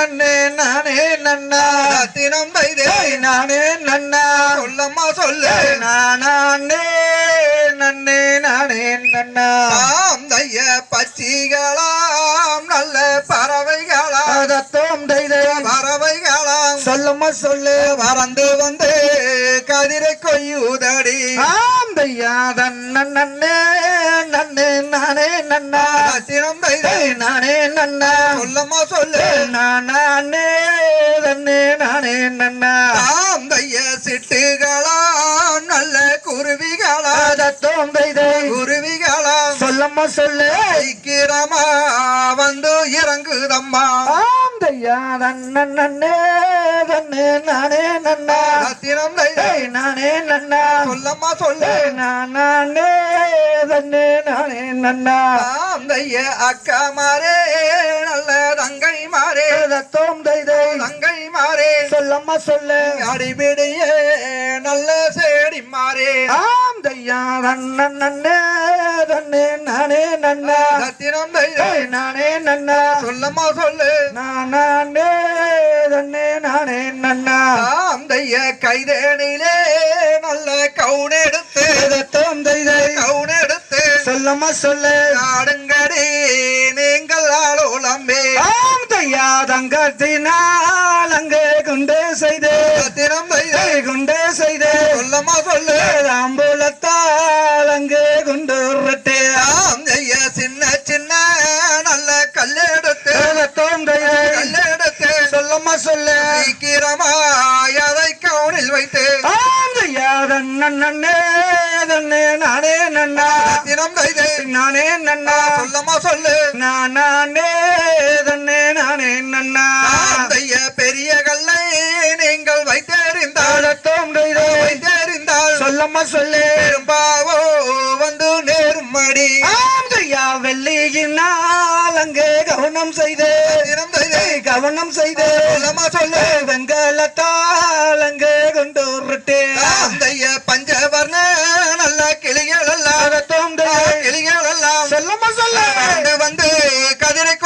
நன்னே நானே நன்னா. தைதே ஏய், நானே நன்னா. சொல்லம்மா சொல்லு. நானே நன்னே நானே நன்னா. தைய பச்சிகளாம் நல்ல பறவைகளாம். அதத்தோம் தைதை. பறவைகளாம். சொல்லம்மா சொல்லு. பறந்து வந்து கதிரை கொய்யுதடி. ஆம் தையா தன்ன நன்னா. நானே நன்னா. சொல்லம்மா சொல்லு. நானே தன்னே நானே நன்னா. தாம் தைய சிட்டுகளாம் நல்ல குருவிகளாம் அதத்தோம் தைதை குருவிகளாம் சொல்லம்மா சொல்லு. சீக்கிரமா வந்து இறங்குதம்மா. ஆம் தையா தன்ன நன்னே தன்னே நானே நன்னா. ஏய், நானே நன்னா. சொல்லம்மா சொல்லு. ஏய், நானே தன்னே நானே நன்னா. தாம் தைய அக்கா மாறே நல்ல தங்கை மாறே. அதத்தோம் தைதை. தங்கை மாறே. சொல்லம்மா சொல்லு. அடிபிடியே நல்ல சேடி மாறே. ஆம் தையா. தன்ன நன்னே தன்னே நானே நன்னா. ஏய், நானே நன்னா. சொல்லம்மா சொல்லு. நானே தன்னே நானே நன்னா. தாம் தைய கைதேனிலே நல்ல கவுனெடுத்து தைதை கவுனெடுத்து சொல்லம்மா சொல்லு. ஆடுங்கடி நீங்கள் ஆளோலம்பே ஆம் தையா தங்கத்தினால் அங்கே குண்டு செய்து. ஏய், குண்டு செய்து. சொல்லம்மா சொல்லு. நானே நன்னா. ரத்தினம் தைதே நானே நன்னா. சொல்லம்மா சொல்லு. நானே தன்னே நானே நன்னா. தைய பெரிய கல்லை நீங்கள் வைத்தெறிந்தால். தைதை வைத்தெறிந்தால். சொல்லம்மா சொல்லு. பெரும்பாவோ வந்து நேருமடி ஆம் தையா வெள்ளியினால் அங்கே கவனம் செய்து. கவனம் செய்து.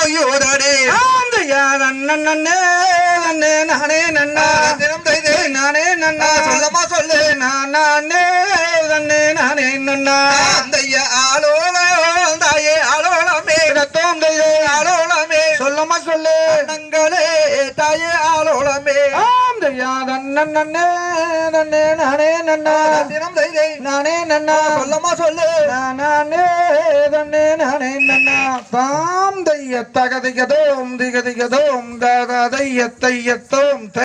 கதிரை கொய்யோதடி ஆம் தையா நன்ன நன்னே நானே நன்னா. தினம் தைதே. நானே நன்னா. சொல்லம்மா சொல்லு. நானே நன்னே நானே நன்னா. தாம் தைய ஆளோலம் தாயே ஆளோலமே. அதத்தோம் தைதை ஆளோலமே. சொல்லம்மா சொல்லு. நங்களே தாயே ஆளோலமே. ஆம் தையா நன்னே நன்னே நானே நன்னா தினம் தைதே நானே நன்னா சொல்லம்மா சொல்லு நானே தன்னே நானே நன்னா தாம் தைய தகதிகதோம் திகதிகதோம் தாதைய தையத்தோம்